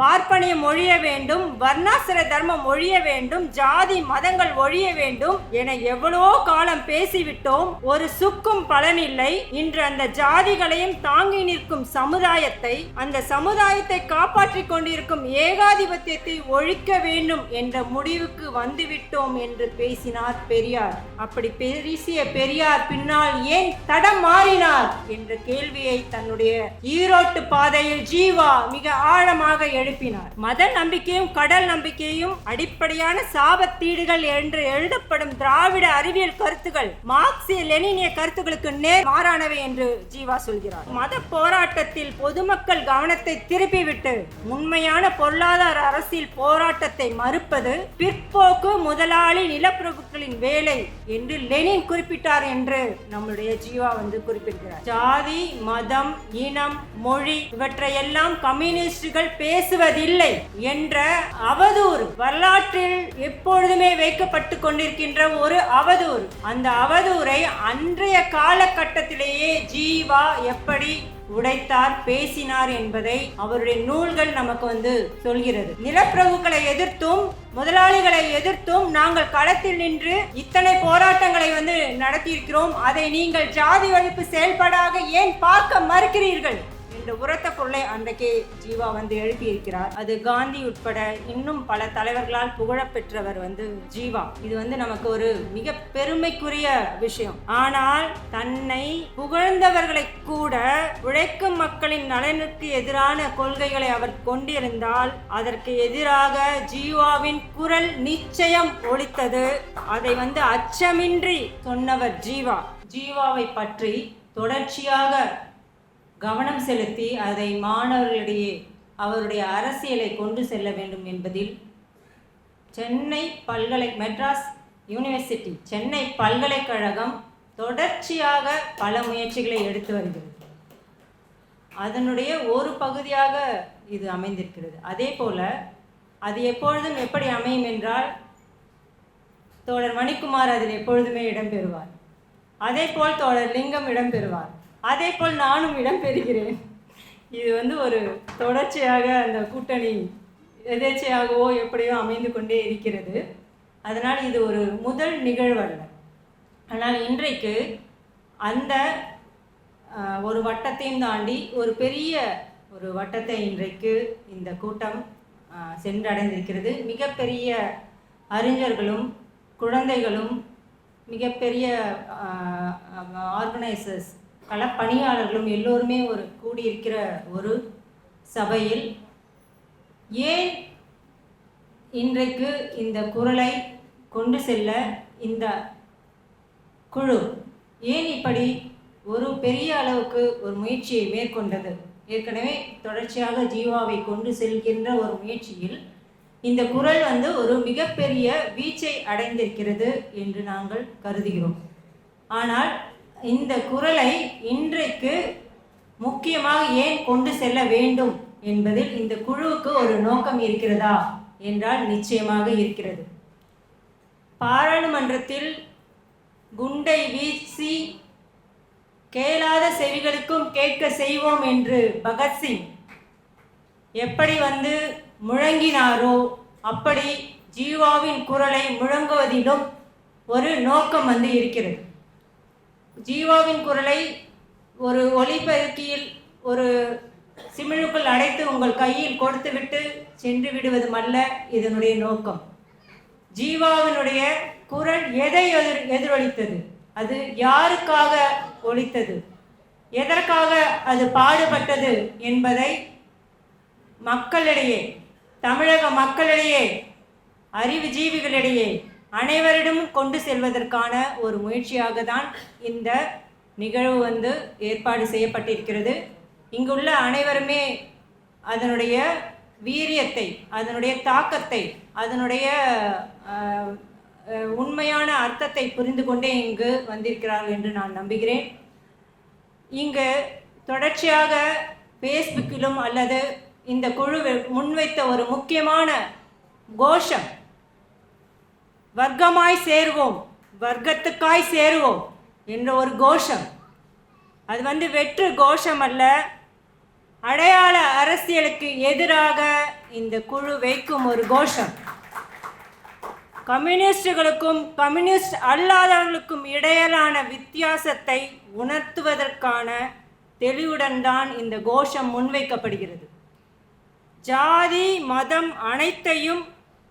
பார்ப்பனியம் ஒழிய வேண்டும் வர்ணாசிர தர்மம் ஒழிய வேண்டும் ஜாதி மதங்கள் ஒழிய வேண்டும் என எவ்வளவோ காலம் பேசிவிட்டோம் ஒரு சுக்கும் பலனில்லை. இன்று அந்த ஜாதிகளையும் தாங்கி நிற்கும் சமுதாயத்தை அந்த சமுதாயத்தை காப்பாற்றிக் கொண்டிருக்கும் ஏகாதிபத்தியத்தை ஒழிக்க வேண்டும் என்ற முடிவுக்கு வந்துவிட்டோம் என்று பேசினார் பெரியார். அப்படி பேசிய பெரியார் பின்னால் ஏன் தடம் மாறினார்? என்ற கேள்வியை தன்னுடைய ஈரோட்டு பாதையில் ஜீவா மிக ஆழமாக எழு எழுப்பினார். மத நம்பிக்கையும் கடல் நம்பிக்கையும் அடிப்படையான சாபத்தீடுகள் என்று எழுதப்படும் திராவிட அறிவியல் கருத்துக்கள் மார்க்சிய லெனினிய கருத்துக்களுக்கு நேர் மாறானவை என்று ஜீவா சொல்கிறார். மத போராட்டத்தில் பொதுமக்கள் கவனத்தை திருப்பிவிட்டு உண்மையான பொருளாதார அரசியல் போராட்டத்தை மறுப்பது பிற்போக்கு முதலாளி நிலப்பிரபுக்களின் வேலை என்று லெனின் குறிப்பிட்டார் என்று நம்முடைய ஜீவா வந்து குறிப்பிடுகிறார். ஜாதி மதம் இனம் மொழி இவற்றையெல்லாம் கம்யூனிஸ்டுகள் பேசுவதில்லை என்ற அவதூறு வரலாற்றில் எப்பொழுதுமே வைக்கப்பட்டு கொண்டிருக்கின்ற ஒரு அவதூறு. அந்த அவதூறை அன்றைய காலகட்டத்திலேயே ஜீவா எப்படி உடைத்தார் பேசினார் என்பதை அவருடைய நூல்கள் நமக்கு வந்து சொல்கிறது. நிலப்பிரபுக்களை எதிர்த்தும் முதலாளிகளை எதிர்த்தும் நாங்கள் களத்தில் நின்று இத்தனை போராட்டங்களை வந்து நடத்தியிருக்கிறோம். அதை நீங்கள் ஜாதி ஒழிப்பு செயல்பாடாக ஏன் பார்க்க மறுக்கிறீர்கள்? இந்த உரத்த குரலை அன்றைக்கே ஜீவா வந்து எழுப்பியிருக்கிறார். அது காந்தி உட்பட இன்னும் பல தலைவர்களால் புகழப்பெற்றவர் வந்து ஜீவா. இது வந்து நமக்கு ஒரு மிக பெருமைக்குரிய விஷயம். ஆனால் தன்னை புகழ்ந்தவர்களை கூட உழைக்கும் மக்களின் நலனுக்கு எதிரான கொள்கைகளை அவர் கொண்டிருந்தால் அதற்கு எதிராக ஜீவாவின் குரல் நிச்சயம் ஒழித்தது அதை வந்து அச்சமின்றி சொன்னவர் ஜீவா. ஜீவாவை பற்றி தொடர்ச்சியாக கவனம் செலுத்தி அதை மாணவர்களிடையே அவருடைய அரசியலை கொண்டு செல்ல வேண்டும் என்பதில் சென்னை பல்கலை மெட்ராஸ் யூனிவர்சிட்டி சென்னை பல்கலைக்கழகம் தொடர்ச்சியாக பல முயற்சிகளை எடுத்து வருகிறது. அதனுடைய ஒரு பகுதியாக இது அமைந்திருக்கிறது. அதே போல் அது எப்பொழுதும் எப்படி அமையும் என்றால் தோழர் மணிக்குமார் அதில் எப்பொழுதுமே இடம்பெறுவார். அதே போல் தோழர் லிங்கம் இடம்பெறுவார். அதே போல் நானும் இடம்பெறுகிறேன். இது வந்து ஒரு தொடர்ச்சியாக அந்த கூட்டணி எதேச்சையாகவோ எப்படியோ அமைந்து கொண்டே இருக்கிறது. அதனால் இது ஒரு முதல் நிகழ்வு அல்ல ஆனால் இன்றைக்கு அந்த ஒரு வட்டத்தையும் தாண்டி ஒரு பெரிய ஒரு வட்டத்தை இன்றைக்கு இந்த கூட்டம் சென்றடைந்திருக்கிறது. மிகப்பெரிய அறிஞர்களும் குழந்தைகளும் மிகப்பெரிய ஆர்கனைசர்ஸ் களப்பணியாளர்களும் எல்லோருமே ஒரு கூடியிருக்கிற ஒரு சபையில் ஏன் இன்றைக்கு இந்த குரலை கொண்டு செல்ல இந்த குழு ஏன் இப்படி ஒரு பெரிய அளவுக்கு ஒரு முயற்சியை மேற்கொண்டது? ஏற்கனவே தொடர்ச்சியாக ஜீவாவை கொண்டு செல்கின்ற ஒரு முயற்சியில் இந்த குரல் வந்து ஒரு மிகப்பெரிய வீச்சை அடைந்திருக்கிறது என்று நாங்கள் கருதுகிறோம். ஆனால் இந்த குரலை இன்றைக்கு முக்கியமாக ஏன் கொண்டு செல்ல வேண்டும் என்பதில் இந்த குழுவுக்கு ஒரு நோக்கம் இருக்கிறதா என்றால் நிச்சயமாக இருக்கிறது. பாராளுமன்றத்தில் குண்டை வீசி கேளாத செவிகளுக்கும் கேட்க செய்வோம் என்று பகத்சிங் எப்படி வந்து முழங்கினாரோ அப்படி ஜீவாவின் குரலை முழங்குவதிலும் ஒரு நோக்கம் வந்து இருக்கிறது. ஜீவாவின் குரலை ஒரு ஒலிபெருக்கியில் ஒரு சிமிழுக்குள் அடைத்து உங்கள் கையில் கொடுத்துவிட்டு சென்று விடுவதுமல்ல இதனுடைய நோக்கம். ஜீவாவினுடைய குரல் எதை எதிர் எதிரொலித்தது? அது யாருக்காக ஒலித்தது? எதற்காக அது பாடுபட்டது என்பதை மக்களிடையே தமிழக மக்களிடையே அறிவு ஜீவிகளிடையே அனைவரிடமும் கொண்டு செல்வதற்கான ஒரு முயற்சியாக தான் இந்த நிகழ்வு வந்து ஏற்பாடு செய்யப்பட்டிருக்கிறது. இங்குள்ள அனைவருமே அதனுடைய வீரியத்தை அதனுடைய தாக்கத்தை அதனுடைய உண்மையான அர்த்தத்தை புரிந்து கொண்டே இங்கு வந்திருக்கிறார்கள் என்று நான் நம்புகிறேன். இங்கு தொடர்ச்சியாக ஃபேஸ்புக்கிலும் அல்லது இந்த குழு முன்வைத்த ஒரு முக்கியமான கோஷம் வர்க்கமாய் சேருவோம். வர்க்கத்துக்காய் சேருவோம் என்ற ஒரு கோஷம். அது வந்து வெற்று கோஷம் அல்ல. அடையாள அரசியலுக்கு எதிராக இந்த குழு வைக்கும் ஒரு கோஷம். கம்யூனிஸ்டுகளுக்கும் கம்யூனிஸ்ட் அல்லாதவர்களுக்கும் இடையிலான வித்தியாசத்தை உணர்த்துவதற்கான தெளிவுடன் தான் இந்த கோஷம் முன்வைக்கப்படுகிறது. ஜாதி மதம் அனைத்தையும்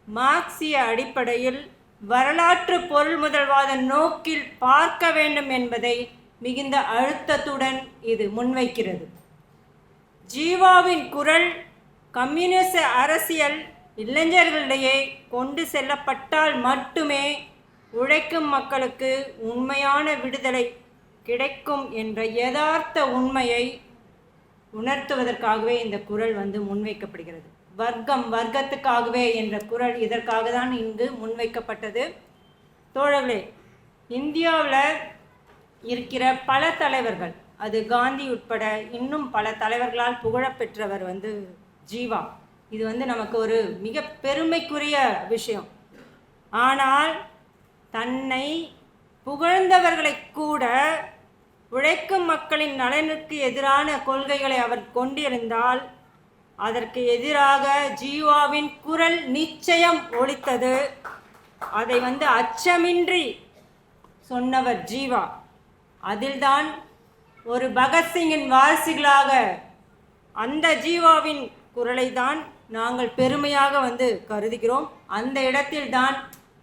மார்க்சிய அடிப்படையில் வரலாற்று பொருள் முதல்வாத நோக்கில் பார்க்க வேண்டும் என்பதை மிகுந்த அழுத்தத்துடன் இது முன்வைக்கிறது. ஜீவாவின் குரல் கம்யூனிச அரசியல் இளைஞர்களிடையே கொண்டு செல்லப்பட்டால் மட்டுமே உழைக்கும் மக்களுக்கு உண்மையான விடுதலை கிடைக்கும் என்ற யதார்த்த உண்மையை உணர்த்துவதற்காகவே இந்த குரல் வந்து முன்வைக்கப்படுகிறது. வர்க்கம் வர்க்கத்துக்காகவே என்ற குரல் இதற்காக தான் இங்கு முன்வைக்கப்பட்டது. தோழர்களே இந்தியாவில் இருக்கிற பல தலைவர்கள் அது காந்தி உட்பட இன்னும் பல தலைவர்களால் புகழப்பெற்றவர் வந்து ஜீவா. இது வந்து நமக்கு ஒரு மிக பெருமைக்குரிய விஷயம். ஆனால் தன்னை புகழ்ந்தவர்களை கூட உழைக்கும் மக்களின் நலனுக்கு எதிரான கொள்கைகளை அவர் கொண்டிருந்தால் அதற்கு எதிராக ஜீவாவின் குரல் நிச்சயம் ஒழித்தது அதை வந்து அச்சமின்றி சொன்னவர் ஜீவா. அதில்தான் ஒரு பகத்சிங்கின் வாரிசுகளாக அந்த ஜீவாவின் குரலை தான் நாங்கள் பெருமையாக வந்து கருதுகிறோம். அந்த இடத்தில்தான்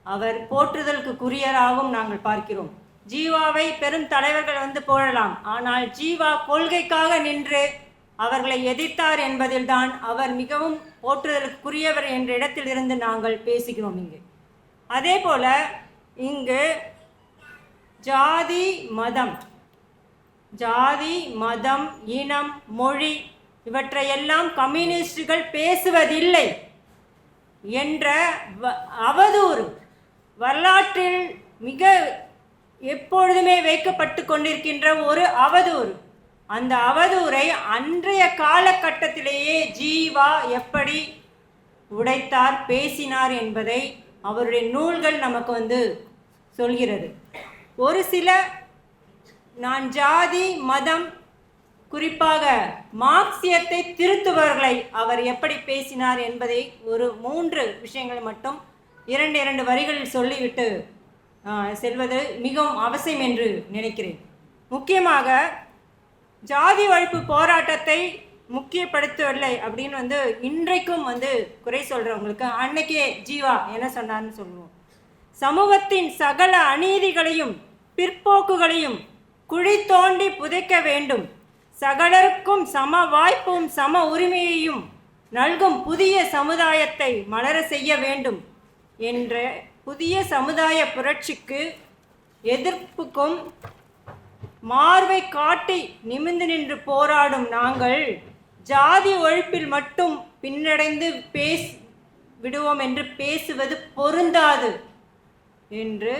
அவர் போற்றுதலுக்கு குரியராகவும் நாங்கள் பார்க்கிறோம். ஜீவாவை பெரும் தலைவர்கள் வந்து போடலாம். ஆனால் ஜீவா கொள்கைக்காக நின்று அவர்களை எதிர்த்தார் என்பதில்தான் அவர் மிகவும் போற்றுதலுக்குரியவர் என்ற இடத்திலிருந்து நாங்கள் பேசுகிறோம் இங்கு. அதே போல இங்கு ஜாதி மதம் ஜாதி மதம் இனம் மொழி இவற்றையெல்லாம் கம்யூனிஸ்டுகள் பேசுவதில்லை என்ற வ- அவதூறு வரலாற்றில் மிக எப்பொழுதுமே வைக்கப்பட்டு கொண்டிருக்கின்ற ஒரு அவதூறு. அந்த அவதூறை அன்றைய காலகட்டத்திலேயே ஜீவா எப்படி உடைத்தார் பேசினார் என்பதை அவருடைய நூல்கள் நமக்கு வந்து சொல்கிறது. ஒரு சில நான் ஜாதி மதம் குறிப்பாக மார்க்சியத்தை திருத்துபவர்களை அவர் எப்படி பேசினார் என்பதை ஒரு மூன்று விஷயங்கள் மட்டும் இரண்டு இரண்டு வரிகளில் சொல்லிவிட்டு செல்வது மிகவும் அவசியம் என்று நினைக்கிறேன். முக்கியமாக ஜாதி ஒழிப்பு போராட்டத்தை முக்கியப்படுத்தவில்லை அப்படின்னு வந்து இன்றைக்கும் வந்து குறை சொல்கிறவங்களுக்கு அன்னைக்கே ஜீவா என்ன சொன்னார்னு சொல்லுவோம். சமூகத்தின் சகல அநீதிகளையும் பிற்போக்குகளையும் குழி தோண்டி புதைக்க வேண்டும். சகலருக்கும் சம வாய்ப்பும் சம உரிமையையும் நல்கும் புதிய சமுதாயத்தை மலர செய்ய வேண்டும் என்ற புதிய சமுதாய புரட்சிக்கு எதிர்ப்புக்கும் மார்பை காட்டி நிமிந்து நின்று போராடும் நாங்கள் ஜாதி ஒழிப்பில் மட்டும் பின்னடைந்து பேஸ் விடுவோம் என்று பேசுவது பொருந்தாது என்று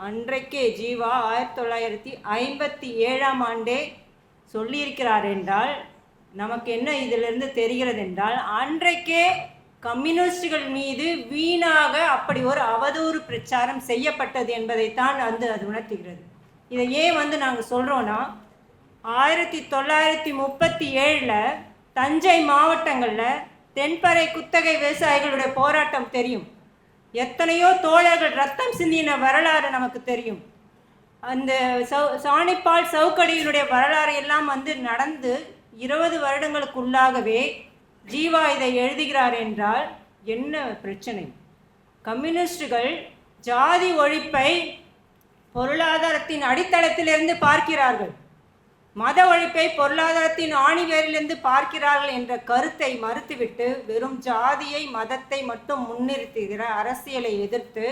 அன்றைக்கே ஜீவா ஆயிரத்தி தொள்ளாயிரத்தி ஐம்பத்தி ஏழாம் ஆண்டே சொல்லியிருக்கிறார் என்றால் நமக்கு என்ன இதிலிருந்து தெரிகிறது என்றால் அன்றைக்கே கம்யூனிஸ்டுகள் மீது வீணாக அப்படி ஒரு அவதூறு பிரச்சாரம் செய்யப்பட்டது என்பதைத்தான் வந்து அது உணர்த்துகிறது. இதை ஏன் வந்து நாங்கள் சொல்கிறோன்னா ஆயிரத்தி தொள்ளாயிரத்தி முப்பத்தி ஏழில் தஞ்சை மாவட்டங்களில் தென்பறை குத்தகை விவசாயிகளுடைய போராட்டம் தெரியும். எத்தனையோ தோழர்கள் ரத்தம் சிந்தின வரலாறு நமக்கு தெரியும். அந்த சௌ சாணிப்பால் சவுக்கடியினுடைய வரலாறு எல்லாம் வந்து நடந்து இருபது வருடங்களுக்குள்ளாகவே ஜீவா இதை எழுதுகிறார் என்றால் என்ன பிரச்சனை? கம்யூனிஸ்டுகள் ஜாதி ஒழிப்பை பொருளாதாரத்தின் அடித்தளத்திலிருந்து பார்க்கிறார்கள். மத ஒழிப்பை பொருளாதாரத்தின் ஆணிவேரிலிருந்து பார்க்கிறார்கள் என்ற கருத்தை மறுத்துவிட்டு வெறும் ஜாதியை மதத்தை மட்டும் முன்னிறுத்துகிற அரசியலை எதிர்த்து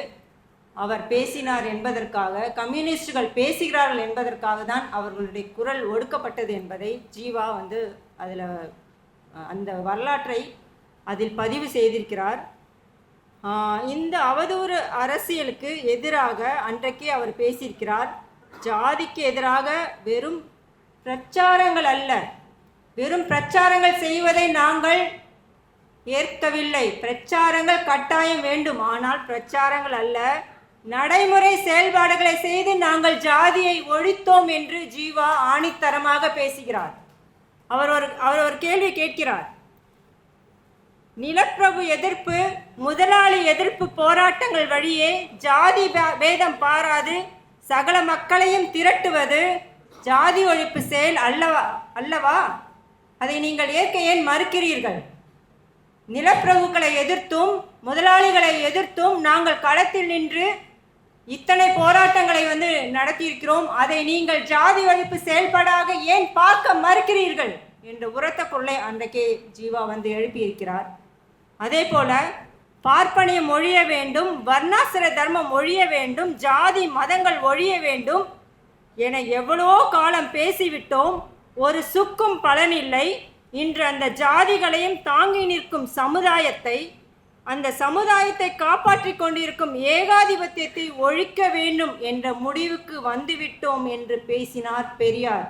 அவர் பேசினார் என்பதற்காக கம்யூனிஸ்டுகள் பேசுகிறார்கள் என்பதற்காக தான் அவர்களுடைய குரல் ஒடுக்கப்பட்டது என்பதை ஜீவா வந்து அதில் அந்த வரலாற்றை அதில் பதிவு செய்திருக்கிறார். இந்த அவதூறு அரசியலுக்கு எதிராக அன்றைக்கே அவர் பேசியிருக்கிறார். ஜாதிக்கு எதிராக வெறும் பிரச்சாரங்கள் அல்ல. வெறும் பிரச்சாரங்கள் செய்வதை நாங்கள் ஏற்கவில்லை. பிரச்சாரங்கள் கட்டாயம் வேண்டும். ஆனால் பிரச்சாரங்கள் அல்ல. நடைமுறை செயல்பாடுகளை செய்து நாங்கள் ஜாதியை ஒழித்தோம் என்று ஜீவா ஆணித்தரமாக பேசுகிறார். அவர் ஒரு அவர் ஒரு கேள்வி கேட்கிறார். நிலப்பிரபு எதிர்ப்பு முதலாளி எதிர்ப்பு போராட்டங்கள் வழியே ஜாதி பே- பேதம் பாராது சகல மக்களையும் திரட்டுவது ஜாதி ஒழிப்பு செயல் அல்லவா அல்லவா? அதை நீங்கள் ஏற்க ஏன் மறுக்கிறீர்கள்? நிலப்பிரபுக்களை எதிர்த்தும் முதலாளிகளை எதிர்த்தும் நாங்கள் களத்தில் நின்று இத்தனை போராட்டங்களை வந்து நடத்தியிருக்கிறோம். அதை நீங்கள் ஜாதி ஒழிப்பு செயல்பாடாக ஏன் பார்க்க மறுக்கிறீர்கள்? என்ற உரத்த குரலை அன்றைக்கே ஜீவா வந்து எழுப்பியிருக்கிறார். அதே போல பார்ப்பனியம் ஒழிய வேண்டும் வர்ணாசிர தர்மம் ஒழிய வேண்டும் ஜாதி மதங்கள் ஒழிய வேண்டும் என எவ்வளோ காலம் பேசிவிட்டோம். ஒரு சுக்கும் பலனில்லை. இன்று அந்த ஜாதிகளையும் தாங்கி நிற்கும் சமுதாயத்தை அந்த சமுதாயத்தை காப்பாற்றிக் கொண்டிருக்கும் ஏகாதிபத்தியத்தை ஒழிக்க வேண்டும் என்ற முடிவுக்கு வந்துவிட்டோம் என்று பேசினார் பெரியார்.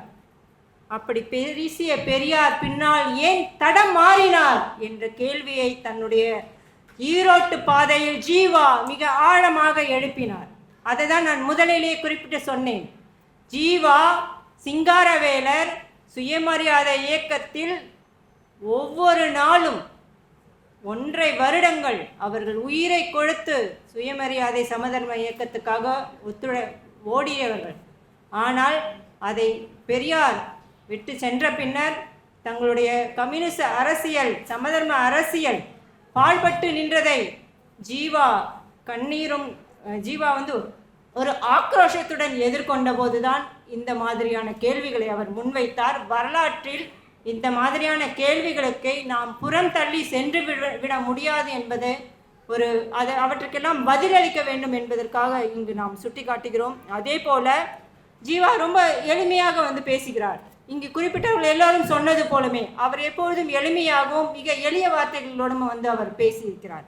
அப்படி பேசிய பெரியார் பின்னால் ஏன் தடம் மாறினார் என்ற கேள்வியை தன்னுடைய ஈரோட்டு பாதையில் ஜீவா மிக ஆழமாக எழுப்பினார். அதை தான் நான் முதலிலே குறிப்பிட்டு சொன்னேன். ஜீவா சிங்காரவேலர் சுயமரியாதை இயக்கத்தில் ஒவ்வொரு நாளும் ஒன்றை வருடங்கள் அவர்கள் உயிரை கொடுத்து சுயமரியாதை சமதர்ம இயக்கத்துக்காக ஒத்துழை ஓடியவர்கள். ஆனால் அதை பெரியார் விட்டு சென்ற பின்னர் தங்களுடைய கம்யூனிஸ்ட் அரசியல் சமதர்ம அரசியல் பாழ்பட்டு நின்றதை ஜீவா கண்ணீரும் ஜீவா வந்து ஒரு ஆக்ரோஷத்துடன் எதிர்கொண்ட போதுதான் இந்த மாதிரியான கேள்விகளை அவர் முன்வைத்தார். வரலாற்றில் இந்த மாதிரியான கேள்விகளுக்கு நாம் புறம் தள்ளி சென்று விட விட முடியாது என்பது ஒரு அது அவற்றுக்கெல்லாம் பதிலளிக்க வேண்டும் என்பதற்காக இங்கு நாம் சுட்டிக்காட்டுகிறோம். அதே போல் ஜீவா ரொம்ப எளிமையாக வந்து பேசுகிறார். இங்கு குறிப்பிட்டவர்கள் எல்லாரும் சொன்னது போலமே அவர் எப்பொழுதும் எளிமையாகவும் மிக எளிய வார்த்தைகளோடும் வந்து அவர் பேசியிருக்கிறார்.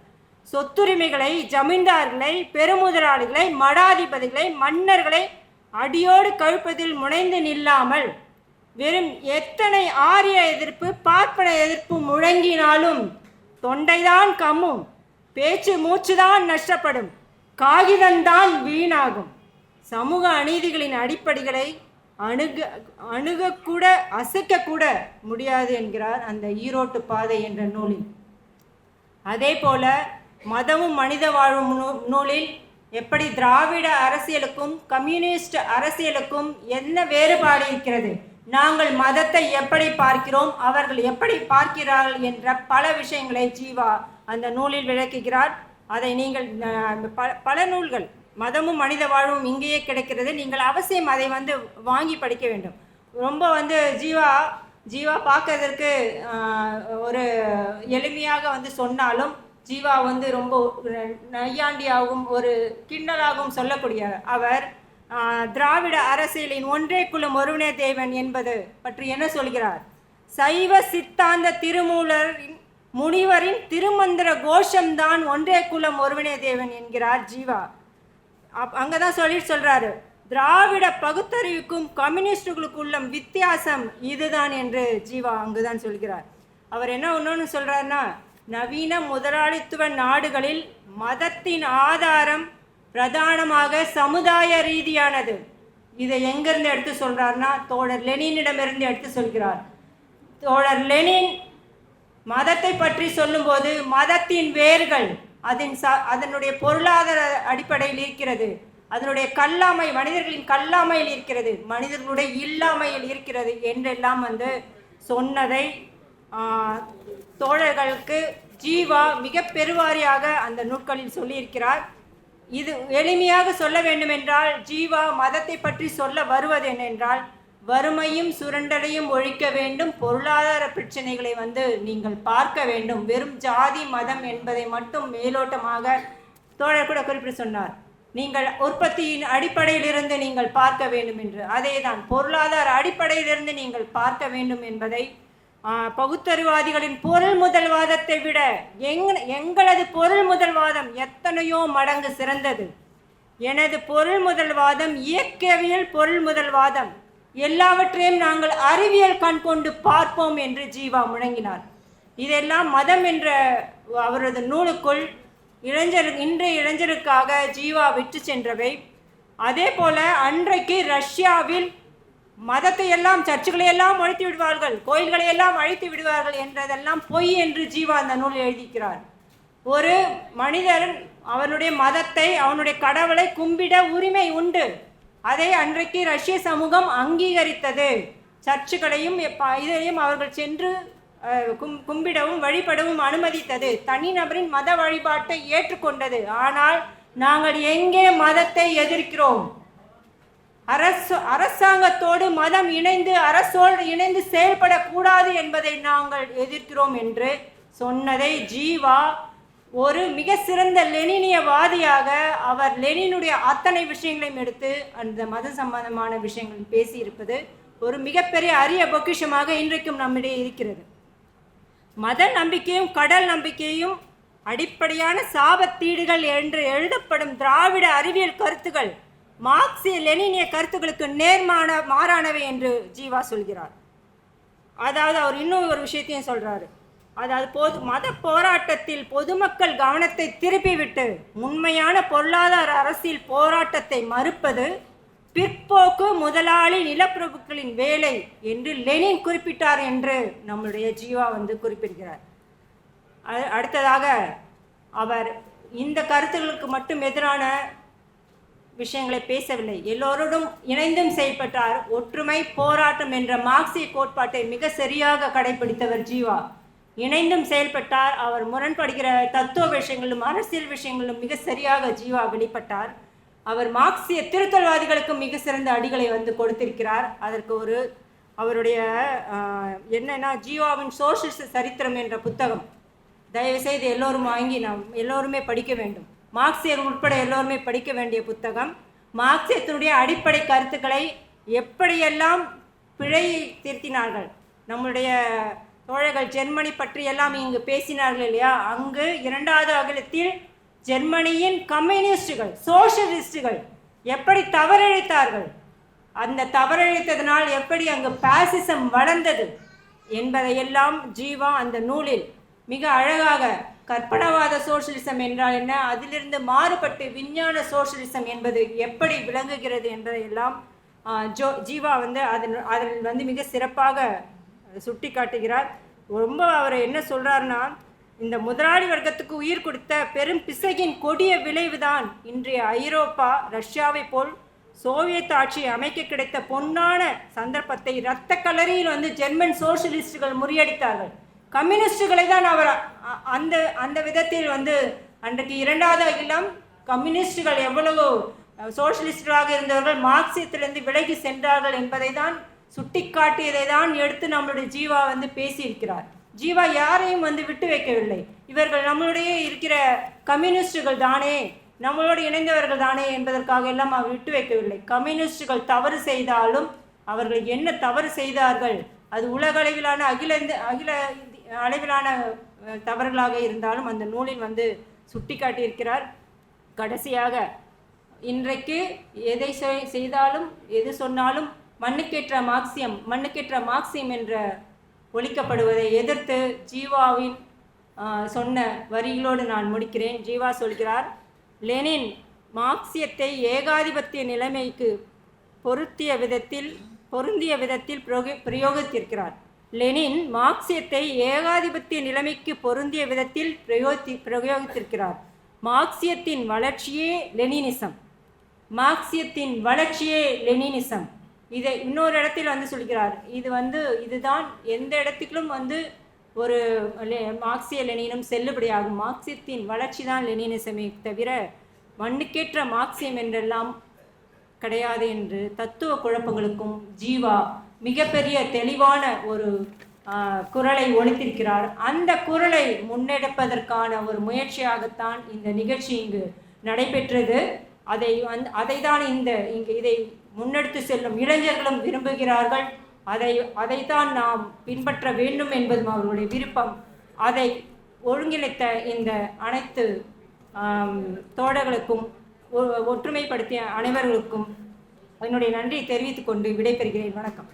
சொத்துரிமைகளை ஜமீன்தார்களை பெருமுதலாளிகளை மடாதிபதிகளை மன்னர்களை அடியோடு கழுப்பதில் முனைந்து நில்லாமல் வெறும் எத்தனை ஆரிய எதிர்ப்பு பார்ப்பன எதிர்ப்பு முழங்கினாலும் தொண்டைதான் கம்மும் பேச்சு மூச்சுதான் நஷ்டப்படும் காகிதம்தான் வீணாகும். சமூக அநீதிகளின் அடிப்படைகளை அணுக அணுகக்கூட அசைக்கக்கூட முடியாது என்கிறார் அந்த ஈரோட்டு பாதை என்ற நூலில். அதே போல மதமும் மனித வாழும் நூ- நூலில் எப்படி திராவிட அரசியலுக்கும் கம்யூனிஸ்ட் அரசியலுக்கும் என்ன வேறுபாடு இருக்கிறது? நாங்கள் மதத்தை எப்படி பார்க்கிறோம்? அவர்கள் எப்படி பார்க்கிறார்கள்? என்ற பல விஷயங்களை ஜீவா அந்த நூலில் விளக்குகிறார். அதை நீங்கள் அந்த பல நூல்கள் மதமும் மனித வாழ்வும் இங்கேயே கிடைக்கிறது. நீங்கள் அவசியம் அதை வந்து வாங்கி படிக்க வேண்டும். ரொம்ப வந்து ஜீவா ஜீவா பார்க்கறதற்கு ஒரு எளிமையாக வந்து சொன்னாலும் ஜீவா வந்து ரொம்ப நையாண்டியாகவும் ஒரு கிண்ணலாகவும் சொல்லக்கூடிய அவர் திராவிட அரசியலின் ஒன்றே குலம் ஒருவனே தேவன் என்பது பற்றி என்ன சொல்கிறார்? சைவ சித்தாந்த திருமூலரின் முனிவரின் திருமந்திர கோஷம்தான் ஒன்றே குலம் ஒருவனே தேவன் என்கிறார் ஜீவா. அங்கே தான் சொல்லி சொல்கிறாரு திராவிட பகுத்தறிவுக்கும் கம்யூனிஸ்டுகளுக்குள்ள வித்தியாசம் இதுதான் என்று ஜீவா அங்கு தான் சொல்கிறார். அவர் என்ன ஒன்று சொல்கிறாருன்னா நவீன முதலாளித்துவ நாடுகளில் மதத்தின் ஆதாரம் பிரதானமாக சமுதாய ரீதியானது. இதை எங்கேருந்து எடுத்து சொல்கிறாருன்னா தோழர் லெனினிடமிருந்து எடுத்து சொல்கிறார். தோழர் லெனின் மதத்தை பற்றி சொல்லும்போது மதத்தின் வேர்கள் அதன் ச அதனுடைய பொருளாதார அடிப்படையில் இருக்கிறது. அதனுடைய கல்லாமை மனிதர்களின் கல்லாமையில் இருக்கிறது. மனிதர்களுடைய இல்லாமையில் இருக்கிறது என்றெல்லாம் வந்து சொன்னதை தோழர்களுக்கு ஜீவா மிக பெருவாரியாக அந்த நூட்களில் சொல்லியிருக்கிறார். இது எளிமையாக சொல்ல வேண்டுமென்றால் ஜீவா மதத்தை பற்றி சொல்ல வருவது என்னென்றால் வறுமையும் சுரண்டலையும் ஒழிக்க வேண்டும். பொருளாதார பிரச்சனைகளை வந்து நீங்கள் பார்க்க வேண்டும். வெறும் ஜாதி மதம் என்பதை மட்டும் மேலோட்டமாக தோழர் கூட குறிப்பிட்டு சொன்னார். நீங்கள் உற்பத்தியின் அடிப்படையிலிருந்து நீங்கள் பார்க்க வேண்டும் என்று. அதேதான் பொருளாதார அடிப்படையிலிருந்து நீங்கள் பார்க்க வேண்டும் என்பதை பகுத்தறிவாதிகளின் பொருள் முதல்வாதத்தை விட எங் எங்களது பொருள் முதல்வாதம் எத்தனையோ மடங்கு சிறந்தது. எனது பொருள் முதல்வாதம் இயக்கவியல் பொருள் முதல்வாதம் எல்லாவற்றையும் நாங்கள் அறிவியல் கண் கொண்டு பார்ப்போம் என்று ஜீவா முழங்கினார். இதெல்லாம் மதம் என்ற அவரது நூலுக்குள் இளைஞர் இன்றைய இளைஞருக்காக ஜீவா விட்டு சென்றவை. அதே போல அன்றைக்கு ரஷ்யாவில் மதத்தை எல்லாம் சர்ச்சுகளை எல்லாம் ஒழித்து விடுவார்கள் கோயில்களை எல்லாம் அழித்து விடுவார்கள் என்றதெல்லாம் பொய் என்று ஜீவா அந்த நூல் எழுதிக்கிறார் ஒரு மனிதன் அவனுடைய மதத்தை அவனுடைய கடவுளை கும்பிட உரிமை உண்டு. அதை அன்றைக்கு ரஷ்ய சமூகம் அங்கீகரித்தது. சர்ச்சுகளையும் இதையும் அவர்கள் சென்று கும் கும்பிடவும் வழிபடவும் அனுமதித்தது. தனிநபரின் மத வழிபாட்டை ஏற்றுக்கொண்டது. ஆனால் நாங்கள் எங்கே மதத்தை எதிர்க்கிறோம்? அரசு அரசாங்கத்தோடு மதம் இணைந்து அரசோடு இணைந்து செயல்படக்கூடாது என்பதை நாங்கள் எதிர்க்கிறோம் என்று சொன்னதை ஜீவா ஒரு மிக சிறந்த லெனினியவாதியாக அவர் லெனினுடைய அத்தனை விஷயங்களையும் எடுத்து அந்த மத சம்பந்தமான விஷயங்கள் பேசியிருப்பது ஒரு மிகப்பெரிய அரிய பொக்கிஷமாக இன்றைக்கும் நம்மிடையே இருக்கிறது. மத நம்பிக்கையும் கடல் நம்பிக்கையும் அடிப்படையான சாபத்தீடுகள் என்று எழுதப்படும் திராவிட அறிவியல் கருத்துகள் மார்க்சிய லெனினிய கருத்துக்களுக்கு நேர்மான மாறானவை என்று ஜீவா சொல்கிறார். அதாவது அவர் இன்னும் ஒரு விஷயத்தையும் சொல்கிறாரு அதாவது பொது மத போராட்டத்தில் பொதுமக்கள் கவனத்தை திருப்பிவிட்டு உண்மையான பொருளாதார அரசியல் போராட்டத்தை மறுப்பது பிற்போக்கு முதலாளி நிலப்பிரபுக்களின் வேலை என்று லெனின் குறிப்பிட்டார் என்று நம்முடைய ஜீவா வந்து குறிப்பிடுகிறார். அடுத்ததாக அவர் இந்த கருத்துகளுக்கு மட்டும் எதிரான விஷயங்களை பேசவில்லை. எல்லோரோடும் இணைந்தும் செயல்பட்டார். ஒற்றுமை போராட்டம் என்ற மார்க்சிய கோட்பாட்டை மிக சரியாக கடைபிடித்தவர் ஜீவா. இணைந்தும் செயல்பட்டார். அவர் முரண்படுகிற தத்துவ விஷயங்களும் அரசியல் விஷயங்களும் மிக சரியாக ஜீவா வெளிப்பட்டார். அவர் மார்க்சிய திருத்தல்வாதிகளுக்கு மிக சிறந்த அடிகளை வந்து கொடுத்திருக்கிறார். அதற்கு ஒரு அவருடைய என்னன்னா ஜீவாவின் சோசியலிச சரித்திரம் என்ற புத்தகம். தயவுசெய்து எல்லோரும் வாங்கி நாம் எல்லோருமே படிக்க வேண்டும். மார்க்சியர் உட்பட எல்லோருமே படிக்க வேண்டிய புத்தகம். மார்க்சியத்தினுடைய அடிப்படை கருத்துக்களை எப்படியெல்லாம் பிழை திருத்தினார்கள்? நம்முடைய தோழர்கள் ஜெர்மனி பற்றி எல்லாம் இங்கு பேசினார்கள் இல்லையா? அங்கு இரண்டாவது அகிலத்தில் ஜெர்மனியின் கம்யூனிஸ்டுகள் சோஷலிஸ்டுகள் எப்படி தவறழித்தார்கள்? அந்த தவறழித்ததனால் எப்படி அங்கு பாசிசம் வளர்ந்தது என்பதையெல்லாம் ஜீவா அந்த நூலில் மிக அழகாக கற்பனவாத சோஷலிசம் என்றால் என்ன? அதிலிருந்து மாறுபட்டு விஞ்ஞான சோஷலிசம் என்பது எப்படி விளங்குகிறது என்பதையெல்லாம் ஜோ ஜீவா வந்து அதன் அதில் வந்து மிக சிறப்பாக சுட்டி காட்டுகிறார் ரொம்ப அவர் என்ன சொல்கிறாருன்னா இந்த முதலாளி வர்க்கத்துக்கு உயிர் கொடுத்த பெரும் பிசகின் கொடிய விளைவுதான் இன்றைய ஐரோப்பா ரஷ்யாவை போல் சோவியத் ஆட்சி அமைக்க கிடைத்த பொன்னான சந்தர்ப்பத்தை இரத்த கலரியில் வந்து ஜெர்மன் சோசியலிஸ்டுகள் முறியடித்தார்கள். கம்யூனிஸ்டுகளை தான் அவர் அ- அந்த அந்த விதத்தில் வந்து அன்றைக்கு இரண்டாவது அகிலம் கம்யூனிஸ்டுகள் எவ்வளவு சோசியலிஸ்டுகளாக இருந்தவர்கள் மார்க்சியத்திலிருந்து விலகி சென்றார்கள் என்பதை தான் சுட்டிக்காட்டியதை தான் எடுத்து நம்மளுடைய ஜீவா வந்து பேசியிருக்கிறார். ஜீவா யாரையும் வந்து விட்டு வைக்கவில்லை. இவர்கள் நம்மளுடைய இருக்கிற கம்யூனிஸ்டுகள் தானே நம்மளோடு இணைந்தவர்கள் தானே என்பதற்காக எல்லாம் அவர் விட்டு வைக்கவில்லை. கம்யூனிஸ்டுகள் தவறு செய்தாலும் அவர்கள் என்ன தவறு செய்தார்கள்? அது உலக அளவிலான அகில அகில அளவிலான தவறுகளாக இருந்தாலும் அந்த நூலில் வந்து சுட்டிக்காட்டியிருக்கிறார். கடைசியாக இன்றைக்கு எதை செய்- செய்தாலும் எது சொன்னாலும் மண்ணுக்கேற்ற மார்க்சியம் மண்ணுக்கேற்ற மார்க்சியம் என்ற ஒழிக்கப்படுவதை எதிர்த்து ஜீவாவின் சொன்ன வரிகளோடு நான் முடிக்கிறேன். ஜீவா சொல்கிறார் லெனின் மார்க்சியத்தை ஏகாதிபத்திய நிலைமைக்கு பொருத்திய விதத்தில் பொருந்திய விதத்தில் பிரயோகித்திருக்கிறார். லெனின் மார்க்சியத்தை ஏகாதிபத்திய நிலைமைக்கு பொருந்திய விதத்தில் பிரயோகி பிரயோகித்திருக்கிறார். மார்க்சியத்தின் வளர்ச்சியே லெனினிசம். மார்க்சியத்தின் வளர்ச்சியே லெனினிசம். இதை இன்னொரு இடத்தில் வந்து சொல்கிறார். இது வந்து இதுதான் எந்த இடத்துக்கும் வந்து ஒரு மார்க்சிய லெனினும் செல்லுபடியாகும். மார்க்சியத்தின் வளர்ச்சி தான் லெனினிசமே தவிர மண்ணுக்கேற்ற மார்க்சியம் என்றெல்லாம் கிடையாது என்று தத்துவ குழப்பங்களுக்கும் ஜீவா மிகப்பெரிய தெளிவான ஒரு குரலை ஒழித்திருக்கிறார் அந்த குரலை முன்னெடுப்பதற்கான ஒரு முயற்சியாகத்தான் இந்த நிகழ்ச்சி இங்கு நடைபெற்றது. அதை வந் அதை தான் இந்த இங்கு இதை முன்னெடுத்து செல்லும் இளைஞர்களும் விரும்புகிறார்கள். அதை அதைத்தான் நாம் பின்பற்ற வேண்டும் என்பதும் அவர்களுடைய விருப்பம். அதை ஒருங்கிணைத்த இந்த அனைத்து தோழர்களுக்கும் ஒ- ஒற்றுமைப்படுத்திய அனைவர்களுக்கும் என்னுடைய நன்றியை தெரிவித்துக்கொண்டு விடைபெறுகிறேன். வணக்கம்.